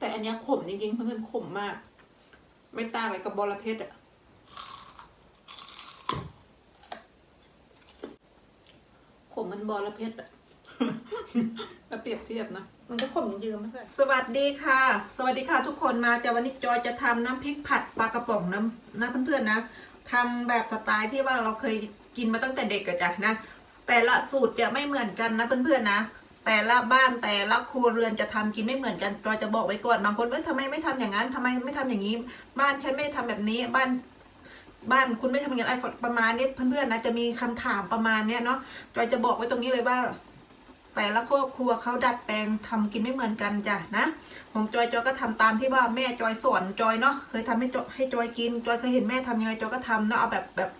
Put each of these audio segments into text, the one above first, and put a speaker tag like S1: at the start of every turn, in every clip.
S1: แต่อันเนี้ยขมจริงๆเพื่อนๆขมมาก ไม่ต่างอะไรกับบอระเพ็ดอะขมมันบอระเพ็ดอะถ้าเปรียบเทียบนะมันก็ขมจริงๆนะเพื่อนสวัสดีค่ะ สวัสดีค่ะทุกคนมาจะวันนี้จอยจะทำน้ำพริกผัดปลากระป๋องน้ำนะเพื่อนๆนะทำแบบสไตล์ที่ว่าเราเคยกินมาตั้งแต่เด็กอะจ้ะนะแต่ละสูตรจะไม่เหมือนกันนะเพื่อนๆนะ แต่ละบ้านแต่ละครัวเรือนจะทำกินไม่เหมือนกันจอยจะบอกไว้ก่อนบางคนเอ้ยทำไมไม่ทำอย่างนั้นทำไมไม่ทำอย่างนี้ บ้านฉันไม่ทำแบบนี้บ้าน บ้านคุณไม่ทำอย่างนั้นอะไรประมาณนี้เพื่อนๆนะจะมีคำถามประมาณเนี้ยเนาะจอยจะบอกไว้ตรงนี้เลยว่า แต่ละครอบครัวเขาดัดแปลงทำกินไม่เหมือนกันจ้ะนะของจอยจอยก็ทำตามที่ว่าแม่จอยสอนจอยเนาะเคยทำให้จอยให้จอยกินจอยเคยเห็นแม่ทำยังไงจอยก็ทำเนาะเอาแบบแบบ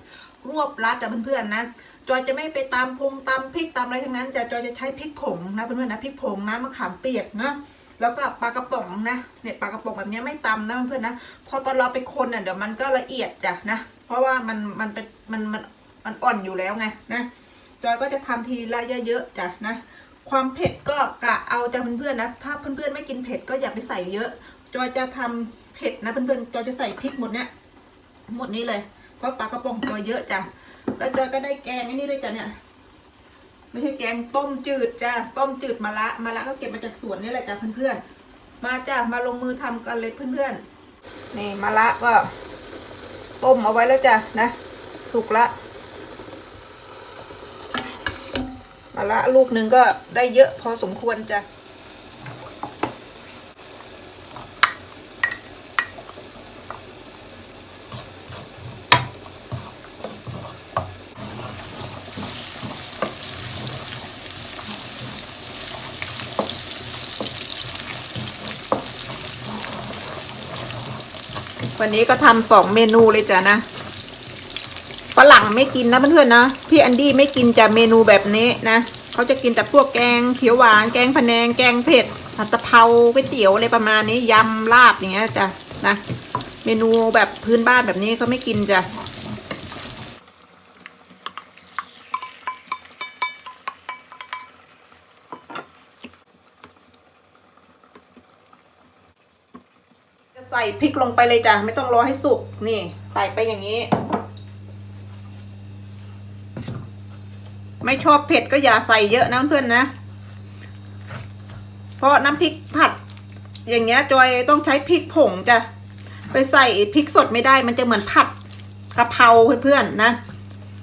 S1: รวบรัดอะเพื่อนๆนะ จอยจะไม่ไปตามพงตามพริกตามอะไรทั้งนั้นจะจอยจะใช้พริกผงนะเพื่อนๆนะพริกผงนะมะขามเปียกนะแล้วก็ปลากระป๋องนะเนี่ยปลากระป๋องแบบนี้ไม่ตำนะเพื่อนๆนะพอตอนเราไปคนอะเดี๋ยวมันก็ละเอียดจ้ะนะเพราะว่ามันมันเป็นมันมันมันอ่อนอยู่แล้วไงนะจอยก็จะทำทีละเยอะๆจ้ะนะความเผ็ดก็กะเอาจ้ะเพื่อนๆนะถ้าเพื่อนๆไม่กินเผ็ดก็อย่าไปใส่เยอะ จอยจะทำเผ็ดนะเพื่อนๆจอยจะใส่พริกหมดเนี้ยหมดนี้เลยเพราะปลากระป๋องจอยเยอะจ้ะ แล้วจอยก็ได้แกงไอ้นี่ด้วยจ้ะเนี่ย ไม่ใช่แกงต้มจืดจ้ะต้มจืดมะระมะระก็เก็บมาจากสวนนี่แหละจ้ะเพื่อนๆ มาจ้ะมาลงมือทำกันเลยเพื่อนๆ นี่มะระก็ ต้มเอาไว้แล้วจ้ะนะสุกละมะละลูกหนึ่งก็ได้เยอะพอสมควรจ้ะ วันนี้ก็ทำสองเมนูเลยจ้ะนะฝรั่งไม่กินนะเพื่อนๆนะพี่อันดี้ไม่กินจะเมนูแบบนี้นะเขาจะกินแต่พวกแกงเขียวหวานแกงพะแนงแกงเผ็ดผัดตะเภาก๋วยเตี๋ยวอะไรประมาณนี้ยำลาบอย่างเงี้ยจ้ะนะ เมนูแบบพื้นบ้านแบบนี้เขาไม่กินจ้ะ ใส่พริกลงไปเลยจ้ะไม่ต้องรอให้สุกนี่ใส่ไปอย่างนี้ ไม่ชอบเผ็ดก็อย่าใส่เยอะนะเพื่อนนะ เพราะน้ำพริกผัด อย่างเงี้ยจอยต้องใช้พริกผงจ้ะไปใส่พริกสดไม่ได้ มันจะเหมือนผัดกะเพราเพื่อนๆนะ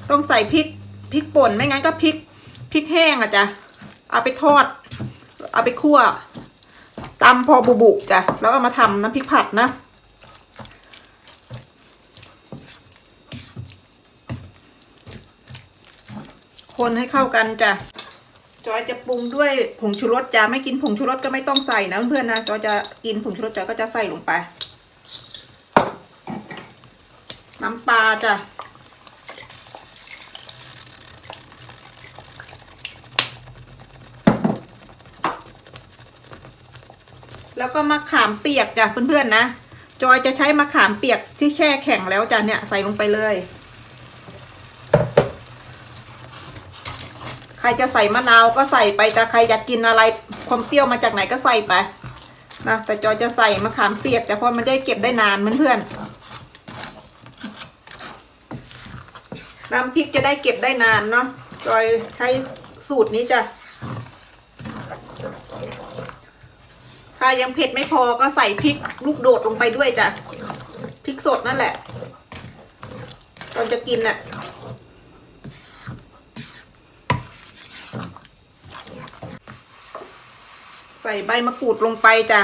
S1: ต้องใส่พริกพริกป่นไม่งั้นก็พริกพริกแห้งอะจ้ะเอาไปทอด เอาไปคั่ว ตำพอบุบุจ้ะแล้วเอามาทำน้ำพริกผัดนะ คนให้เข้ากันจ้ะจอยจะปรุงด้วยผงชูรสจ้ะไม่กินผงชูรสก็ไม่ต้องใส่นะเพื่อนๆนะจอยจะกินผงชูรสจอยก็จะใส่ลงไป น้ำปลาจ้ะ แล้วก็มะขามเปียกจ้ะเพื่อนๆนะ จอยจะใช้มะขามเปียกที่แช่แข็งแล้วจ้ะเนี่ยใส่ลงไปเลย ใครจะใส่มะนาวก็ใส่ไปจ้ะใครอยากกินอะไรความเปรี้ยวมาจากไหนก็ใส่ไปนะแต่จอยจะใส่มะขามเปียกจ้ะเพราะมันได้เก็บได้นานเพื่อนๆน้ำพริกจะได้เก็บได้นานเนาะจอยใช้สูตรนี้จ้ะ ถ้ายังเผ็ดไม่พอก็ใส่พริกลูกโดดลงไปด้วยจ้ะพริกสดนั่นแหละ ตอนจะกินน่ะใส่ใบมะกรูดลงไปจ้ะ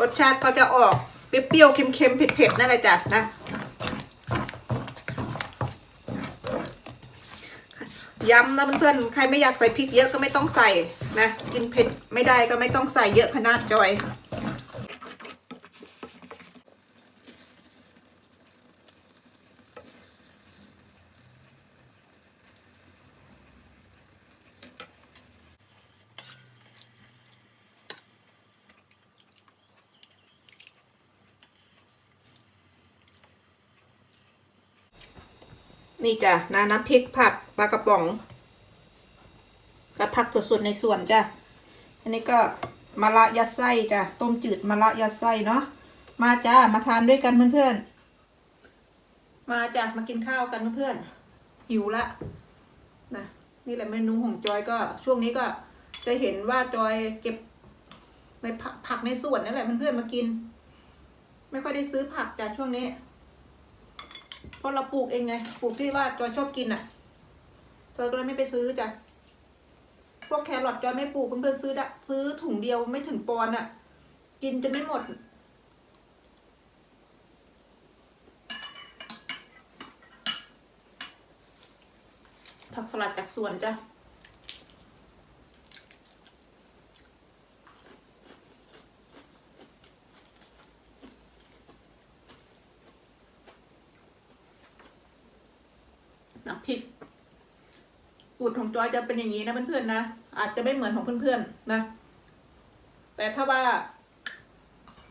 S1: รสชาติก็จะออกเปรี้ยวๆเค็มๆเผ็ดๆนั่นแหละจ้ะนะ ย้ำนะเพื่อนๆ ใครไม่อยากใส่พริกเยอะก็ไม่ต้องใส่นะ กินเผ็ดไม่ได้ก็ไม่ต้องใส่เยอะขนาดจอย นี่จ้ะน้ำน้ำพริกผัดปลากระป๋องกับผักสดๆในส่วนจ้ะ อันนี้ก็มะระยัดไส้จ้ะ ต้มจืดมะระยัดไส้เนาะ มาจ้ามาทานด้วยกันเพื่อนๆ มาจ้ะ มากินข้าวกันเพื่อนๆ หิวละนะนี่แหละเมนูของจอยก็ช่วงนี้ก็จะเห็นว่าจอยเก็บในผักผักในสวนนั่นแหละเพื่อนๆมากิน ไม่ค่อยได้ซื้อผักจ้ะช่วงนี้ เพราะเราปลูกเองไง ปลูกที่ว่าจอยชอบกินอะจอยก็เลยไม่ไปซื้อจ้ะ พวกแครอทจอยไม่ปลูกเพื่อนๆซื้อดะซื้อถุงเดียวไม่ถึงปอนด์อะ กินจะไม่หมด ผักสลัดจากสวนจ้ะ น้ำพริกสูตร ของจอยจะเป็นอย่างนี้นะเพื่อนๆนะอาจจะไม่เหมือนของเพื่อนๆนะ แต่ถ้าว่า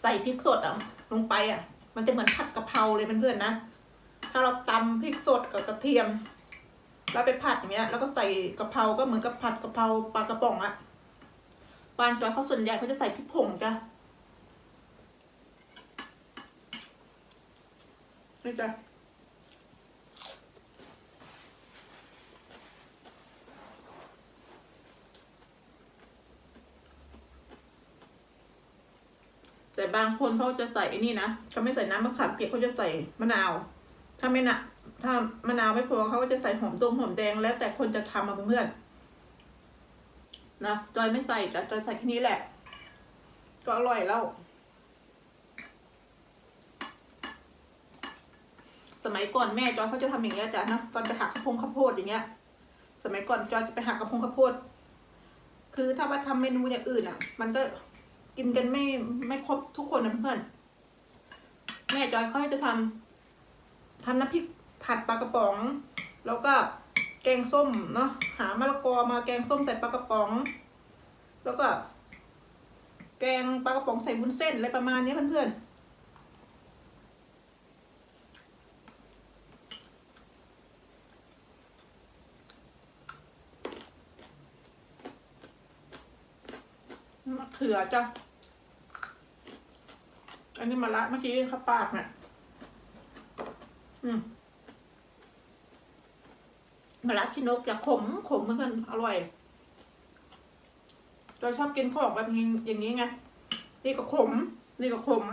S1: ใส่พริกสดอะลงไปอะ มันจะเหมือนผัดกะเพราเลยเพื่อนๆนะถ้าเราตำพริกสดกับกระเทียมแล้วไปผัดอย่างเงี้ย แล้วก็ใส่กะเพราก็เหมือนกับผัดกะเพราปลากระป๋องอะบ้านจอยเขาส่วนใหญ่เขาจะใส่พริกผงจ้ะนี่จ้ะ แต่บางคนเขาจะใส่ไอ้นี่นะเขาไม่ใส่น้ำมะขามเปียกเขาจะใส่มะนาว ถ้าไม่นะถ้ามะนาวไม่พอเขาก็จะใส่หอมดงหอมแดงแล้วแต่คนจะทำมาเพื่อนนะจอยไม่ใส่จ้ะจอยใส่แค่นี้แหละ ก็อร่อยแล้ว สมัยก่อนแม่จอยเขาจะทำอย่างเงี้ยจ้ะนะตอนไปหักข้าวโพงข้าวโพดอย่างเงี้ย สมัยก่อนจอยจะไปหักกระพงข้าวโพด คือถ้าว่าทำเมนูอย่างอื่นอะ มันก็ กินกันไม่ไม่ครบทุกคนนะเพื่อน แม่จอยเขาจะทำทำน้ำพริกผัดปลากระป๋อง แล้วก็แกงส้มเนาะหามะละกอมาแกงส้มใส่ปลากระป๋อง แล้วก็ แกงปลากระป๋องใส่วุ้นเส้นอะไรประมาณนี้เพื่อนๆมะเขือจ้ะ อันนี้มะระเมื่อกี้เข้าปากเนี่ยอืมมะระที่นกจะขมขมเพื่อนๆอร่อยจอยชอบกินของแบบนี้อย่างนี้ไงนี่ก็ขม นี่ก็ขม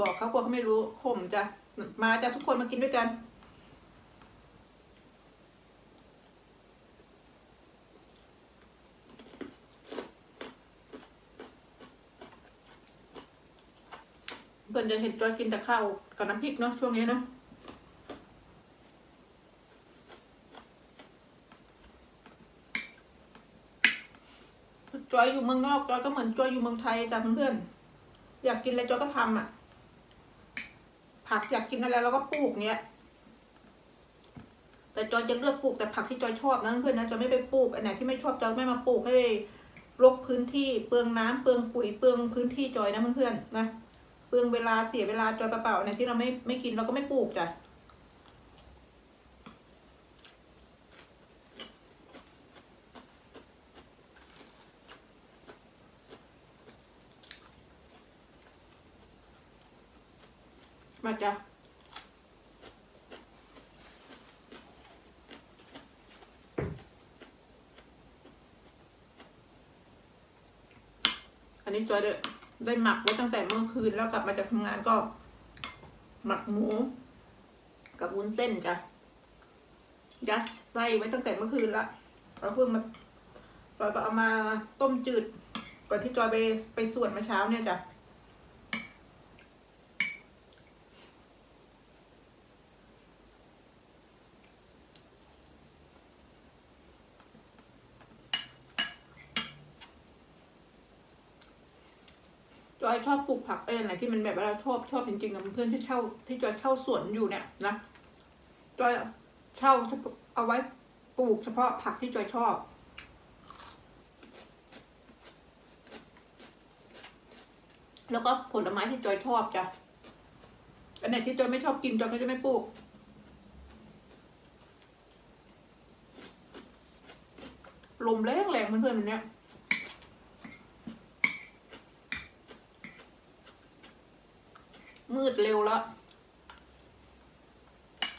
S1: บอกเขาพวกเขาไม่รู้ขมจ้ะมาจ้ะทุกคนมากินด้วยกัน เพื่อนจะเห็นจอยกินแต่ข้าวกับน้ำพริกเนาะช่วงนี้เนาะจอยอยู่เมืองนอกจอยก็เหมือนจอยอยู่เมืองไทยจ้ะเพื่อนๆอยากกินอะไรจอยก็ทำอะ ผักอยากกินอะไรเราก็ปลูกเนี้ย แต่จอยจะเลือกปลูกแต่ผักที่จอยชอบนะเพื่อนนะจอยไม่ไปปลูกอันไหนที่ไม่ชอบจอยไม่มาปลูกให้รกพื้นที่เปลืองน้ำเปลืองปุ๋ยเปลืองพื้นที่จอยนะเพื่อนๆนะ เปลืองเวลาเสียเวลาจอยเปล่าๆเนี่ยที่เราไม่ไม่กินเราก็ไม่ปลูกจ้ะมาจ้ะอันนี้จอยได้ ได้หมักไว้ตั้งแต่เมื่อคืนแล้วกลับมาจากทำงานก็ หมักหมู กับวุ้นเส้นจ้ะยัดไส้ไว้ตั้งแต่เมื่อคืนละเราเพิ่งมาเราก็เอามาต้มจืดก่อนที่จอยไปไปส่วนมาเช้าเนี่ยจ้ะ จอยชอบปลูกผักเป็นอะไรที่มันแบบว่าเราชอบชอบจริงๆนะเพื่อนที่เช่าที่จอยเช่าสวนอยู่เนี่ยนะจอยเช่าเอาไว้ปลูกเฉพาะผักที่จอยชอบแล้วก็ผลไม้ที่จอยชอบจ้ะ อันไหนที่จอยไม่ชอบกินจอยก็จะไม่ปลูก ลมแรงแรงเพื่อนๆแบเนี่ย มืดเร็วแล้ว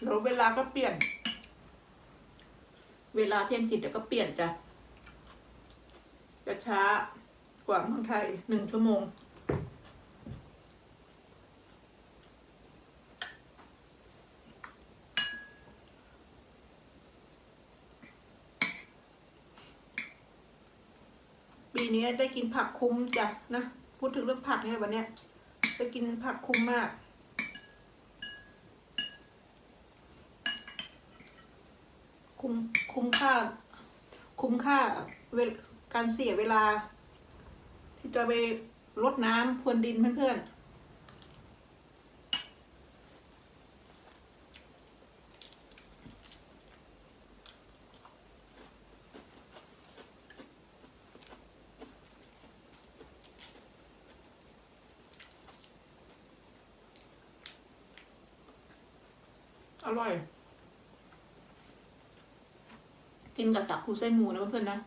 S1: แล้วเวลาก็เปลี่ยน เวลาเที่ยงกินเดี๋ยวก็เปลี่ยนจ้ะจะช้ากว่าเมืองไทยหนึ่งชั่วโมง ปีนี้ได้กินผักคุ้มจ้ะนะ พูดถึงเรื่องผักเนี่ยวันเนี้ย ไปกินผักคุ้มมาก คุ้มคุ้มค่า คุ้มค่าเวลการเสียเวลา ที่จะไปรดน้ำพรวนดินเพื่อนๆ ร่อย กินกับสักคูไส้หมูนะเพื่อนๆนะ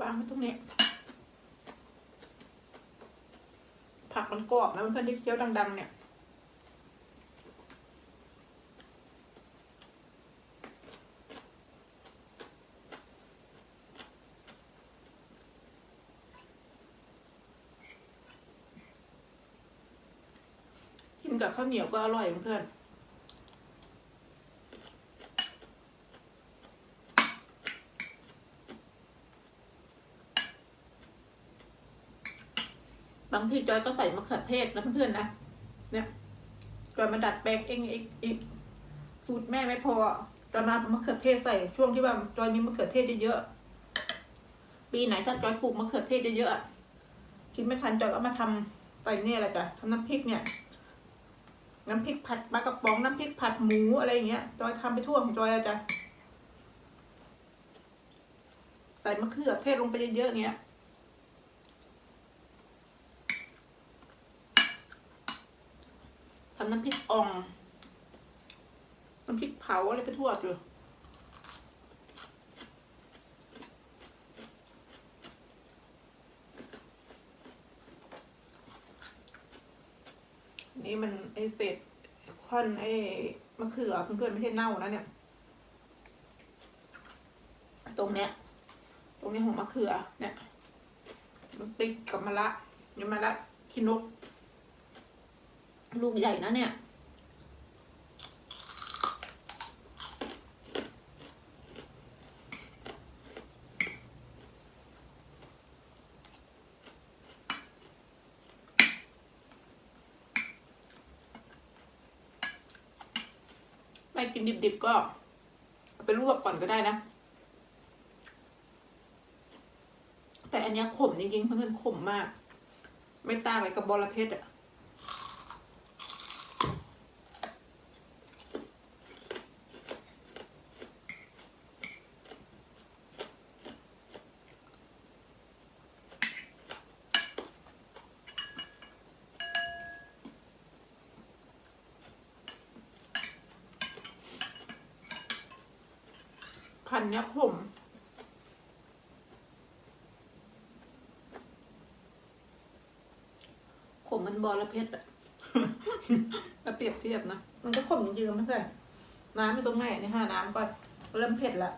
S1: วางไว้ตรงนี้ ผัก มันกรอบนะเพื่อนๆที่เคี้ยวดัง ๆ เนี่ยกินกับข้าวเหนียวก็อร่อยเพื่อนๆ ทีจอยก็ใส่มะเขือเทศนะเพื่อนๆนะเนี่ยจอยมาดัดแปลงเองอีกอีกสูตรแม่ไม่พอจอยมามะเขือเทศใส่ช่วงที่ว่าจอยมีมะเขือเทศเยอะๆปีไหนถ้าจอยปลูกมะเขือเทศเยอะๆกินไม่ทันจอยก็มาทำใส่เนี่ยแหละจ้ะทำน้ำพริกเนี่ย น้ำพริกผัดปลากระป๋องน้ำพริกผัดหมูอะไรอย่างเงี้ยจอยทำไปทั่วของจอยอะจ้ะใส่มะเขือเทศลงไปเยอะๆอย่างเงี้ยำน้ำพริกอ่อง น้ำพริกเผาอะไรไปทั่วอยู่นี่มันไอเป็ดควันไอมะเขือเพื่อนๆไม่ใช่เน่านะเนี่ย ตรงเนี้ย ตรงนี้ของมะเขือเนี่ย มันติดกับมะระนี่มะระขี้นก ลูกใหญ่นะเนี่ย ไม่กินดิบๆก็เอาไปลวกก่อนก็ได้นะ แต่อันนี้ขมจริงๆเพื่อนๆขมมาก ไม่ต่างอะไรกับบอระเพ็ดอะ พันเนี้ยขมขมมันบอระเพ็ดอะถ้าเปรียบเทียบนะ มันก็ขมจริงๆนะเพื่อนน้ำไม่ตรงไหนนี่ห้าน้ำก่อนเริ่มเผ็ดละ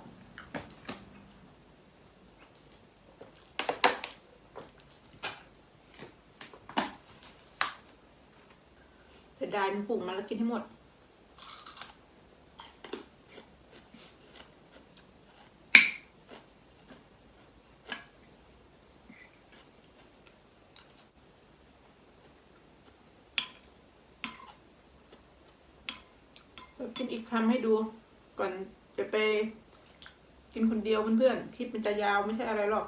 S1: เสียดายมันปลูกมาแล้วกินให้หมด กินอีกคำให้ดู ก่อนจะไปกินคนเดียวเพื่อนๆ คลิปมันจะยาวไม่ใช่อะไรหรอก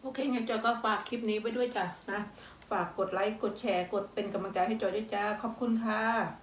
S1: โอเคไงจอยก็ฝากคลิปนี้ไว้ด้วยจ้ะนะ ฝากกดไลค์ กดแชร์ กดเป็นกำลังใจให้จอยด้วยจ้า ขอบคุณค่ะ